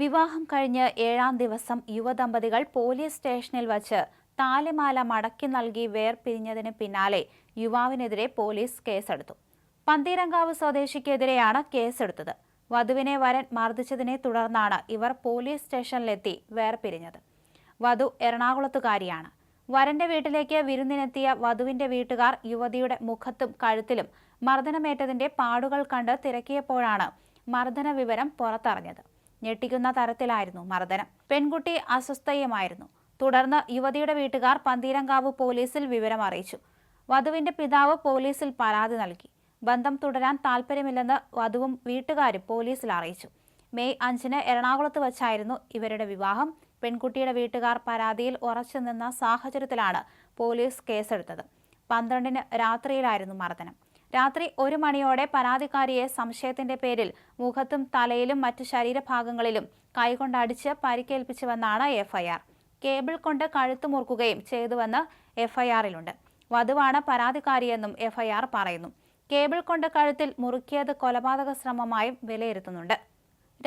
വിവാഹം കഴിഞ്ഞ് ഏഴാം ദിവസം യുവദമ്പതികൾ പോലീസ് സ്റ്റേഷനിൽ വച്ച് താലിമാല മടക്കി നൽകി വേർപിരിഞ്ഞതിന് പിന്നാലെ യുവാവിനെതിരെ പോലീസ് കേസെടുത്തു. പന്തീരങ്കാവ് സ്വദേശിക്കെതിരെയാണ് കേസെടുത്തത്. വധുവിനെ വരൻ മർദ്ദിച്ചതിനെ തുടർന്നാണ് ഇവർ പോലീസ് സ്റ്റേഷനിലെത്തി വേർപിരിഞ്ഞത്. വധു എറണാകുളത്തുകാരിയാണ്. വരന്റെ വീട്ടിലേക്ക് വിരുന്നിനെത്തിയ വധുവിന്റെ വീട്ടുകാർ യുവതിയുടെ മുഖത്തും കഴുത്തിലും മർദ്ദനമേറ്റതിന്റെ പാടുകൾ കണ്ട് തിരക്കിയപ്പോഴാണ് മർദ്ദന വിവരം പുറത്തറിഞ്ഞത്. ഞെട്ടിക്കുന്ന തരത്തിലായിരുന്നു മർദ്ദനം. പെൺകുട്ടി അസ്വസ്ഥയുമായിരുന്നു. തുടർന്ന് യുവതിയുടെ വീട്ടുകാർ പന്തീരങ്കാവ് പോലീസിൽ വിവരം അറിയിച്ചു. വധുവിന്റെ പിതാവ് പോലീസിൽ പരാതി നൽകി. ബന്ധം തുടരാൻ താൽപ്പര്യമില്ലെന്ന് വധുവും വീട്ടുകാരും പോലീസിൽ അറിയിച്ചു. മെയ് അഞ്ചിന് എറണാകുളത്ത് വച്ചായിരുന്നു ഇവരുടെ വിവാഹം. പെൺകുട്ടിയുടെ വീട്ടുകാർ പരാതിയിൽ ഉറച്ചു നിന്ന സാഹചര്യത്തിലാണ് പോലീസ് കേസെടുത്തത്. പന്ത്രണ്ടിന് രാത്രിയിലായിരുന്നു മർദ്ദനം. രാത്രി ഒരു മണിയോടെ പരാതിക്കാരിയെ സംശയത്തിന്റെ പേരിൽ മുഖത്തും തലയിലും മറ്റു ശരീരഭാഗങ്ങളിലും കൈകൊണ്ടടിച്ച് പരിക്കേൽപ്പിച്ചുവെന്നാണ് എഫ്ഐആർ. കേബിൾ കൊണ്ട് കഴുത്ത് മുറുക്കുകയും ചെയ്തുവെന്ന് എഫ്ഐആറിലുണ്ട്. വധുവാണ് പരാതിക്കാരിയെന്നും എഫ്ഐആർ പറയുന്നു. കേബിൾ കൊണ്ട് കഴുത്തിൽ മുറുക്കിയത് കൊലപാതക ശ്രമമായും വിലയിരുത്തുന്നുണ്ട്.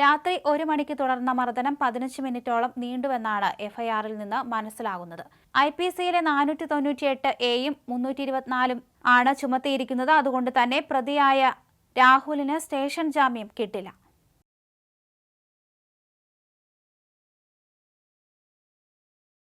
രാത്രി ഒരു മണിക്ക് തുടർന്ന മർദ്ദനം പതിനഞ്ച് മിനിറ്റോളം നീണ്ടുവെന്നാണ് എഫ്ഐആറിൽ നിന്ന് മനസ്സിലാകുന്നത്. ഐ പി സിയിലെ നാനൂറ്റി തൊണ്ണൂറ്റിയെട്ട് എയും മുന്നൂറ്റി ഇരുപത്തിനാലും ആണ് ചുമത്തിയിരിക്കുന്നത്. അതുകൊണ്ട് തന്നെ പ്രതിയായ രാഹുലിന് സ്റ്റേഷൻ ജാമ്യം കിട്ടില്ല.